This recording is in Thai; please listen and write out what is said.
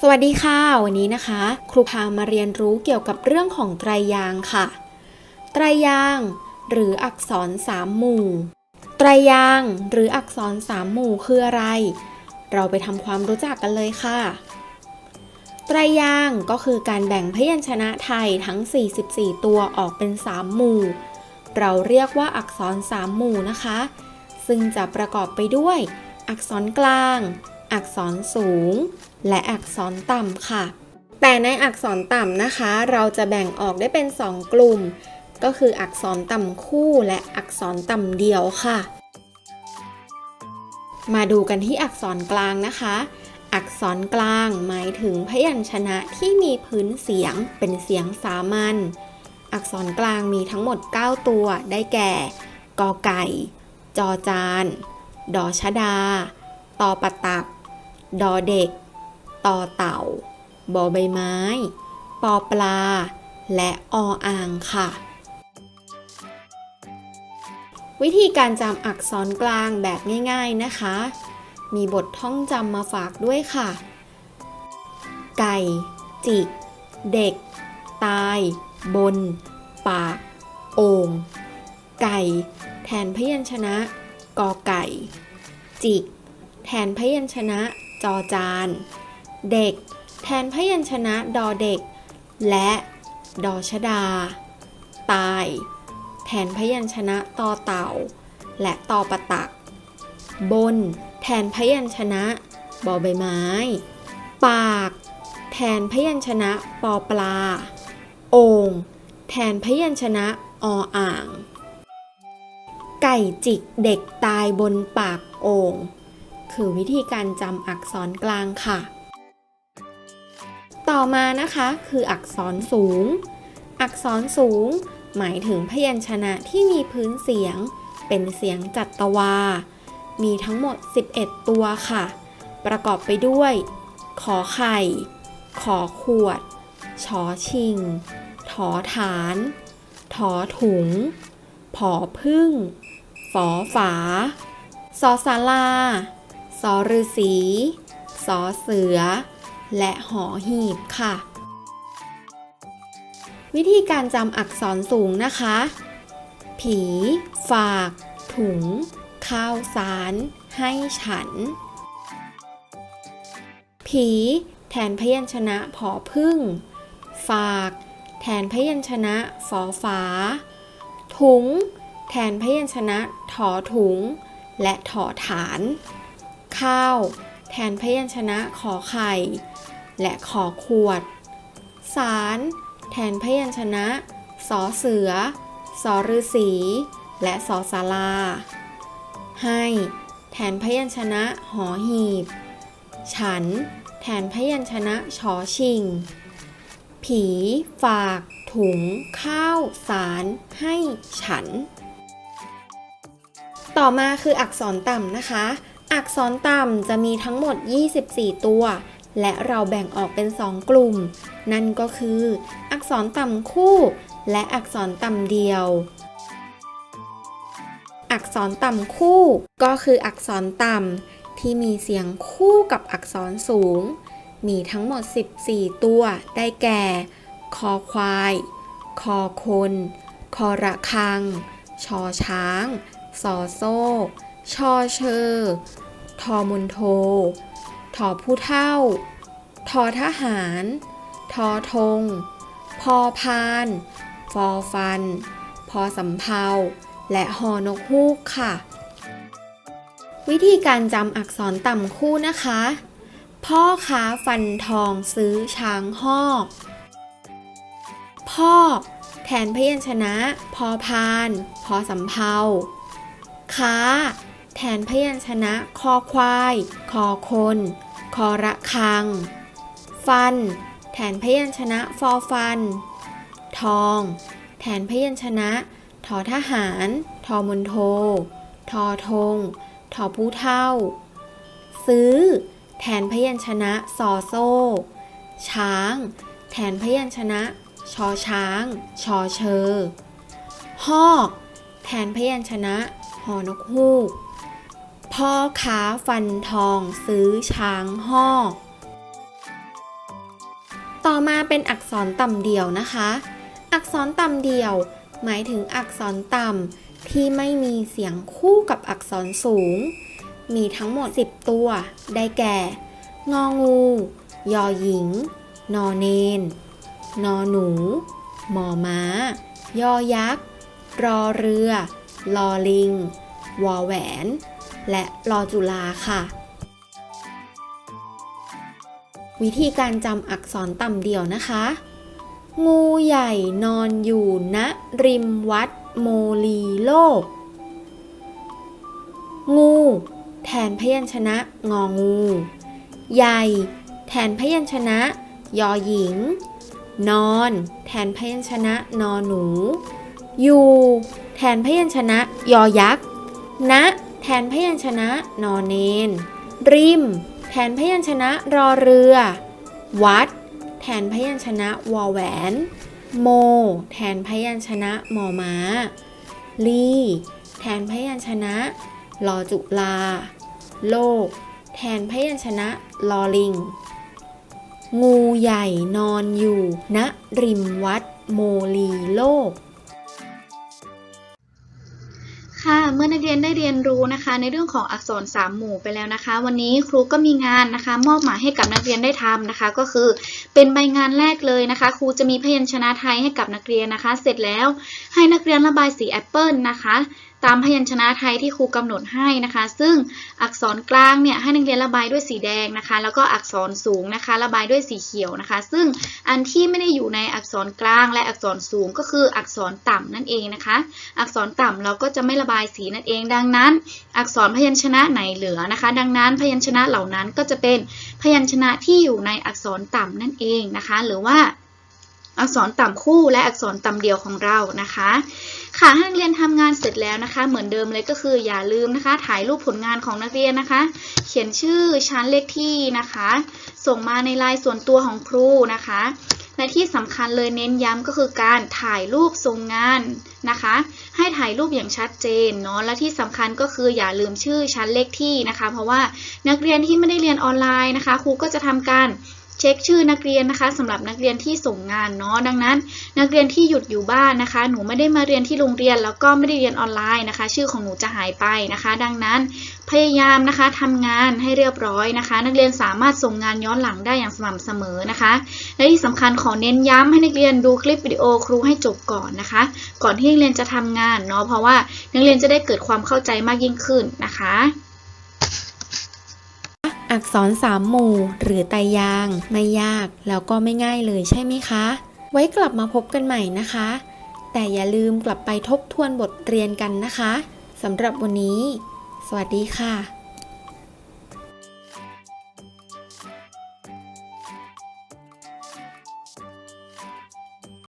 สวัสดีค่ะ วันนี้นะคะ ครูพามาเรียนรู้เกี่ยวกับเรื่องของไตรยางค่ะ ไตรยาง หรืออักษรสามหมู่ ไตรยาง หรืออักษรสามหมู่คืออะไร เราไปทำความรู้จักกันเลยค่ะ ไตรยางก็คือการแบ่งพยัญชนะไทยทั้ง 44 ตัวออกเป็น 3 หมู่ เราเรียกว่าอักษร3หมู่นะคะ ซึ่งจะประกอบไปด้วย อักษรกลาง อักษรสูง และอักษรต่ำค่ะ แต่ในอักษรต่ำนะคะ เราจะแบ่งออกได้เป็น 2 กลุ่ม ก็คืออักษรต่ำคู่และอักษรต่ำเดียวค่ะ มาดูกันที่อักษรกลางนะคะ อักษรกลางหมายถึงพยัญชนะที่มีพื้นเสียงเป็นเสียงสามัญอักษรกลางมีทั้งหมด 9 ตัวได้แก่ กอไก่ จอจาน ดอชดา ตอปะตัก ดอเด็กตอเต่า บอใบไม้ ปอปลา และออ่างค่ะ วิธีการจำอักษรกลางแบบง่ายๆนะคะ มีบทท่องจำมาฝากด้วยค่ะ ไก่ จิก เด็ก ตาย บน ปาก โอ่งไก่ แทนพยัญชนะกอไก่ จิก แทนพยัญชนะ จอจาน เด็ก แทนพยัญชนะดอเด็ก และดอชดา ตาย แทนพยัญชนะตอเต่า และตอปะตัก บน แทนพยัญชนะบอใบไม้ ปาก แทนพยัญชนะปอปลา โอ่งแทนพยัญชนะออ่าง ไก่จิกเด็กตายบนปากโอ่ง คือวิธีการจำอักษรกลางค่ะ ต่อมานะคะคืออักษรสูง อักษรสูง หมายถึงพยัญชนะที่มีพื้นเสียง เป็นเสียงจัตวา มีทั้งหมด 11 ตัวค่ะ ประกอบไปด้วย ขอไข่ ขอขวด ชอชิง ถอฐาน ถอถุง ผอพึ่ง ฝอฝาสอสาลา สอฤษีสอเสือ และหอหีบค่ะ วิธีการจำอักษรสูงนะคะ ผี ฝาก ถุง ข้าวสาร ให้ฉัน ผี แทนพยัญชนะผอพึ่ง ฝาก แทนพยัญชนะฝอฝา ถุง แทนพยัญชนะถอถุง และถอฐาน ข้าว แทนพยัญชนะขอไข่ และขอขวด สาร แทนพยัญชนะสอเสือสอฤาษีและสอสาราให้ แทนพยัญชนะหอหีบ ฉัน แทนพยัญชนะชอชิง ผี ฝาก ถุง ข้าว สาร ให้ฉัน ต่อมาคืออักษรต่ำนะคะ อักษรต่ำจะมีทั้งหมด 24 ตัว และเราแบ่งออกเป็น 2 กลุ่ม นั่นก็คือ อักษรต่ำคู่ และอักษรต่ำเดียว อักษรต่ำคู่ ก็คืออักษรต่ำที่มีเสียงคู่กับอักษรสูง มีทั้งหมด 14 ตัว ได้แก่ คอควาย คอคน คอระคัง ชอช้าง สอโซ่ ชอเชอทอมุนโททอผู้เท่า ทอทหาร ทอธง พอพาน ฟอฟัน พอสำเภา และหอนกฮูกค่ะ วิธีการจำอักษรต่ำคู่นะคะ พ่อค้าฟันทองซื้อช้างหอกพ่อแทนพยัญชนะ พอพาน พอสำเภา ค้า แทนพยัญชนะคอควาย คอคน คอระคัง ฟัน แทนพยัญชนะฟอฟัน ทอง แทนพยัญชนะทอทหาร ทอมนโท ทอธงทอผู้เท่า ซื้อ แทนพยัญชนะซอโซ่ ช้าง แทนพยัญชนะชอช้าง ชอเชอ หอก แทนพยัญชนะหอนกฮูก พ่อค้าฟันทองซื้อช้างหอต่อมาเป็นอักษรต่ำเดี่ยวนะคะ อักษรต่ำเดี่ยว หมายถึงอักษรต่ำที่ไม่มีเสียงคู่กับอักษรสูง มีทั้งหมด 10 ตัว ได้แก่ งองู ยอหญิง นอเนน นอหนู มอม้า ยอยักษ์ รอเรือ ลอลิง วอแหวน และรอจุฬาค่ะ วิธีการจำอักษรต่ำเดี่ยวนะคะ งูใหญ่นอนอยู่ณริมวัดโมลีโลก งู แทนพยัญชนะงองู ใหญ่ แทนพยัญชนะ ยอหญิง นอน แทนพยัญชนะนอหนู อยู่ แทนพยัญชนะ ยอยักษ์ ณ แทนพยัญชนะนอเนน ริม แทนพยัญชนะรอเรือ วัด แทนพยัญชนะวอแหวน โม แทนพยัญชนะมอม้า ลี แทนพยัญชนะลอจุลา โลก แทนพยัญชนะลอลิง งูใหญ่นอนอยู่ณริมวัดโมลีโลก เมื่อนักเรียนได้เรียนรู้นะคะ ในเรื่องของอักษรสามหมู่ไปแล้วนะคะ วันนี้ครูก็มีงานนะคะ มอบหมายให้กับนักเรียนได้ทำนะคะ ก็คือเป็นใบงานแรกเลยนะคะ ครูจะมีพยัญชนะไทยให้กับนักเรียนนะคะ เสร็จแล้วให้นักเรียนระบายสีแอปเปิลนะคะ ตามพยัญชนะไทยที่ครูกำหนดให้นะคะ ซึ่งอักษรกลางเนี่ยให้นักเรียนระบายด้วยสีแดงนะคะ แล้วก็อักษรสูงนะคะ ระบายด้วยสีเขียวนะคะ ซึ่งอันที่ไม่ได้อยู่ในอักษรกลางและอักษรสูงก็คืออักษรต่ำนั่นเองนะคะ อักษรต่ำเราก็จะไม่ระบายสีนั่นเอง ดังนั้น อักษรพยัญชนะไหนเหลือนะคะ ดังนั้นพยัญชนะเหล่านั้นก็จะเป็นพยัญชนะที่อยู่ในอักษรต่ำนั่นเองนะคะ หรือว่าอักษรต่ำคู่และอักษรต่ำเดียวของเรานะคะ ค่ะถ้นักเรียนทำงานเสร็จแล้วนะคะ เหมือนเดิมเลยก็คืออย่าลืมนะคะ ถ่ายรูปผลงานของนักเรียนนะคะ เขียนชื่อชั้นเลขที่นะคะ ส่งมาในไลน์ส่วนตัวของครูนะคะและที่สำคัญเลยเน้นย้ำก็คือการถ่ายรูปส่งงานนะคะ ให้ถ่ายรูปอย่างชัดเจนเนาะและที่สำคัญก็คืออย่าลืมชื่อชั้นเลขที่นะคะ เพราะว่านักเรียนที่ไม่ได้เรียนออนไลน์นะคะ ครูก็จะทำการ เช็คชื่อนักเรียนนะคะสำหรับนักเรียนที่ส่งงานเนาะดังนั้น นักเรียนที่หยุดอยู่บ้านนะคะ หนูไม่ได้มาเรียนที่โรงเรียนแล้วก็ไม่ได้เรียนออนไลน์นะคะ ชื่อของหนูจะหายไปนะคะ ดังนั้นพยายามนะคะทำงานให้เรียบร้อยนะคะ นักเรียนสามารถส่งงานย้อนหลังได้อย่างสม่ำเสมอนะคะ และที่สำคัญขอเน้นย้ำให้นักเรียนดูคลิปวิดีโอครูให้จบก่อนนะคะ ก่อนที่นักเรียนจะทำงานเนาะเพราะว่านักเรียนจะได้เกิดความเข้าใจมากยิ่งขึ้นนะคะ อักษรสามหมู่ หรือไตายาง ไม่ยากแล้วก็ไม่ง่ายเลยใช่ไหมคะ ไว้กลับมาพบกันใหม่นะคะ แต่อย่าลืมกลับไปทบทวนบทเรียนกันนะคะสำหรับวันนี้ สวัสดีค่ะ